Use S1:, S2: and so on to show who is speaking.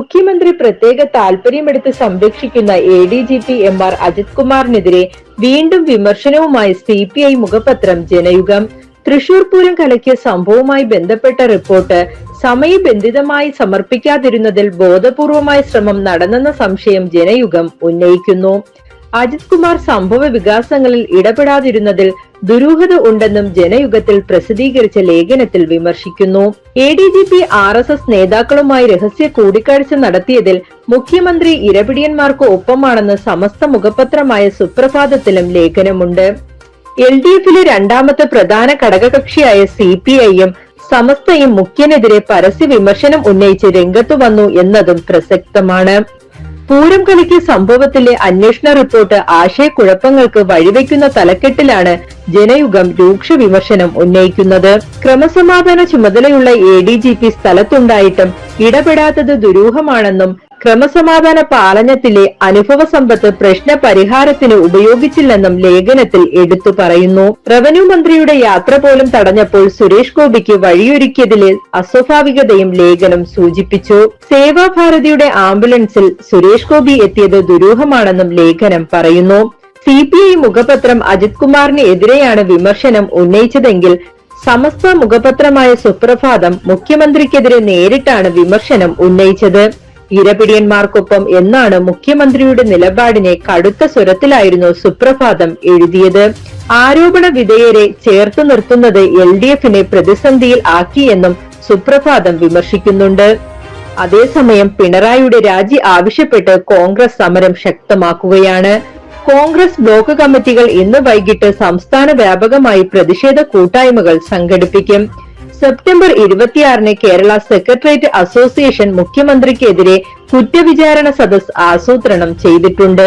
S1: മുഖ്യമന്ത്രി പ്രത്യേക താൽപര്യമെടുത്ത് സംരക്ഷിക്കുന്ന A D G P M R Ajith കുമാറിനെതിരെ വീണ്ടും വിമർശനവുമായി സി പി ഐ മുഖപത്രം ജനയുഗം. തൃശൂർ പൂരം കലക്കിയ സംഭവവുമായി ബന്ധപ്പെട്ട റിപ്പോർട്ട് സമയബന്ധിതമായി സമർപ്പിക്കാതിരുന്നതിൽ ബോധപൂർവമായ ശ്രമം നടന്നെന്ന സംശയം ജനയുഗം ഉന്നയിക്കുന്നു. അജിത് കുമാർ സംഭവ വികാസങ്ങളിൽ ഇടപെടാതിരുന്നതിൽ ദുരൂഹത ഉണ്ടെന്നും ജനയുഗത്തിൽ പ്രസിദ്ധീകരിച്ച ലേഖനത്തിൽ വിമർശിക്കുന്നു. A D G P R S S നേതാക്കളുമായി രഹസ്യ കൂടിക്കാഴ്ച നടത്തിയതിൽ മുഖ്യമന്ത്രി ഇരപിടിയന്മാർക്ക് ഒപ്പമാണെന്ന് സമസ്ത മുഖപത്രമായ സുപ്രഭാതത്തിലും ലേഖനമുണ്ട്. എൽ ഡി എഫിലെ രണ്ടാമത്തെ പ്രധാന ഘടകകക്ഷിയായ സി പി ഐയും സമസ്തയും മുഖ്യനെതിരെ പരസ്യ വിമർശനം ഉന്നയിച്ച് രംഗത്തു വന്നു എന്നതും പ്രസക്തമാണ്. പൂരം കളിക്ക് സംഭവത്തിലെ അന്വേഷണ റിപ്പോർട്ട് ആശയക്കുഴപ്പങ്ങൾക്ക് വഴിവെക്കുന്ന തലക്കെട്ടിലാണ് ജനയുഗം രൂക്ഷ വിമർശനം ഉന്നയിക്കുന്നത്. ക്രമസമാധാന ചുമതലയുള്ള എ ഡി ജി പി സ്ഥലത്തുണ്ടായിട്ടും ഇടപെടാത്തത് ദുരൂഹമാണെന്നും ക്രമസമാധാന പാലനത്തിലെ അനുഭവ സമ്പത്ത് പ്രശ്ന പരിഹാരത്തിന് ഉപയോഗിച്ചില്ലെന്നും ലേഖനത്തിൽ എടുത്തു പറയുന്നു. റവന്യൂ മന്ത്രിയുടെ യാത്ര പോലും തടഞ്ഞപ്പോൾ സുരേഷ് ഗോപിക്ക് വഴിയൊരുക്കിയതിലെ അസ്വാഭാവികതയും ലേഖനം സൂചിപ്പിച്ചു. സേവാഭാരതിയുടെ ആംബുലൻസിൽ സുരേഷ് ഗോപി എത്തിയത് ദുരൂഹമാണെന്നും ലേഖനം പറയുന്നു. സി പി ഐ മുഖപത്രം അജിത് കുമാറിന് എതിരെയാണ് വിമർശനം ഉന്നയിച്ചതെങ്കിൽ സമസ്ത മുഖപത്രമായ സുപ്രഭാതം മുഖ്യമന്ത്രിക്കെതിരെ നേരിട്ടാണ് വിമർശനം ഉന്നയിച്ചത്. ഇരപിടിയന്മാർക്കൊപ്പം എന്നാണ് മുഖ്യമന്ത്രിയുടെ നിലപാടിനെ കടുത്ത സ്വരത്തിലായിരുന്നു സുപ്രഭാതം എഴുതിയത്. ആരോപണ വിധേയരെ ചേർത്ത് നിർത്തുന്നത് എൽ ഡി എഫിനെ പ്രതിസന്ധിയിൽ ആക്കിയെന്നും സുപ്രഭാതം വിമർശിക്കുന്നുണ്ട്. അതേസമയം പിണറായിയുടെ രാജി ആവശ്യപ്പെട്ട് കോൺഗ്രസ് സമരം ശക്തമാക്കുകയാണ്. കോൺഗ്രസ് ബ്ലോക്ക് കമ്മിറ്റികൾ ഇന്ന് വൈകിട്ട് സംസ്ഥാന വ്യാപകമായി പ്രതിഷേധ കൂട്ടായ്മകൾ സംഘടിപ്പിക്കും. സെപ്റ്റംബർ ഇരുപത്തിയാറിന് കേരള സെക്രട്ടേറിയറ്റ് അസോസിയേഷൻ മുഖ്യമന്ത്രിക്കെതിരെ കുറ്റവിചാരണ സദസ് ആസൂത്രണം ചെയ്തിട്ടുണ്ട്.